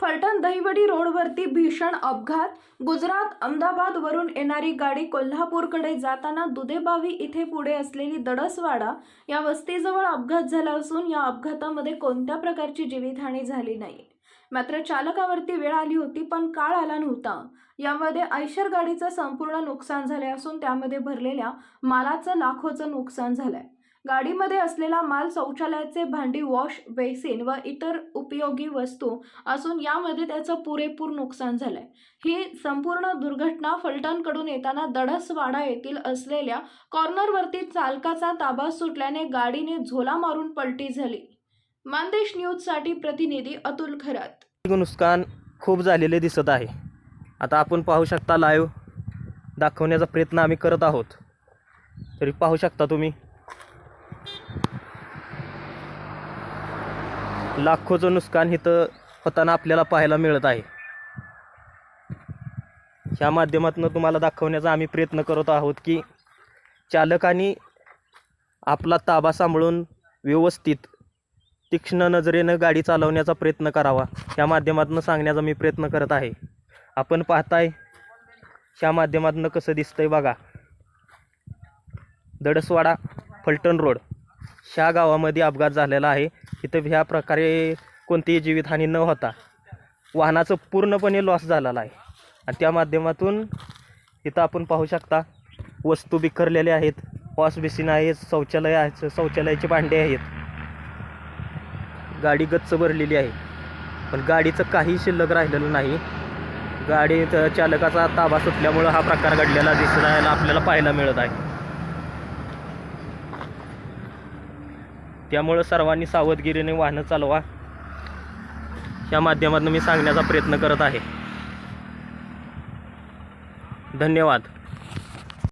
फलटण दहिवडी रोडवरती भीषण अपघात. गुजरात अहमदाबाद वरून येणारी गाडी कोल्हापूरकडे जाताना दुधेबावी इथे पुढे असलेली दडसवाडा या वस्तीजवळ अपघात झाला असून या अपघातामध्ये कोणत्या प्रकारची जीवितहानी झाली नाही. मात्र चालकावरती वेळ आली होती पण काळ आला नव्हता. यामध्ये आयशर गाडीचं संपूर्ण नुकसान झाले असून त्यामध्ये भरलेल्या मालाचं लाखोचं नुकसान झालंय. गाडीमध्ये असलेला माल शौचालयाचे भांडी वॉश बेसिन व इतर उपयोगी वस्तू असून यामध्ये त्याचं पुरेपूर नुकसान झालंय. ही संपूर्ण दुर्घटना फलटणकडून येताना दडसवाडा येथील असलेल्या कॉर्नरवरती चालकाचा ताबा सुटल्याने गाडीने झोला मारून पलटी झाली. मानदेश न्यूजसाठी प्रतिनिधी अतुल खरात. नुकसान खूप झालेले दिसत आहे. आता आपण पाहू शकता लाईव्ह दाखवण्याचा प्रयत्न आम्ही करत आहोत. तरी पाहू शकता तुम्ही. लाखोचं नुकसान इथं होताना आपल्याला पाहायला मिळत आहे. ह्या माध्यमातून तुम्हाला दाखवण्याचा आम्ही प्रयत्न करत आहोत की चालकांनी आपला ताबा सांभाळून व्यवस्थित तीक्ष्ण नजरेनं गाडी चालवण्याचा प्रयत्न करावा. ह्या माध्यमातून सांगण्याचा मी प्रयत्न करत आहे. आपण पाहताय ह्या माध्यमातून कसं दिसतंय बघा. दडसवाडा फलटण रोड. ह्या गावामध्ये अपघात झालेला आहे. इथं ह्या प्रकारे कोणतीही जीवितहानी न होता वाहनाचं पूर्णपणे लॉस झालेला आहे. आणि त्या माध्यमातून इथं आपण पाहू शकता वस्तू बिखरलेल्या आहेत. वॉश बेसिन आहेत शौचालय आहेत शौचालयाचे भांडे आहेत. गाडी गच्च भरलेली आहे. पण गाडीचं काही शिल्लक राहिलेलं नाही. गाडी चालकाचा ताबा सुटल्यामुळं हा प्रकार घडलेला दिसायला आपल्याला पाहायला मिळत आहे. त्यामुळं सर्वांनी सावधगिरीने वाहनं चालवा. या माध्यमातून मी सांगण्याचा प्रयत्न करत आहे. धन्यवाद.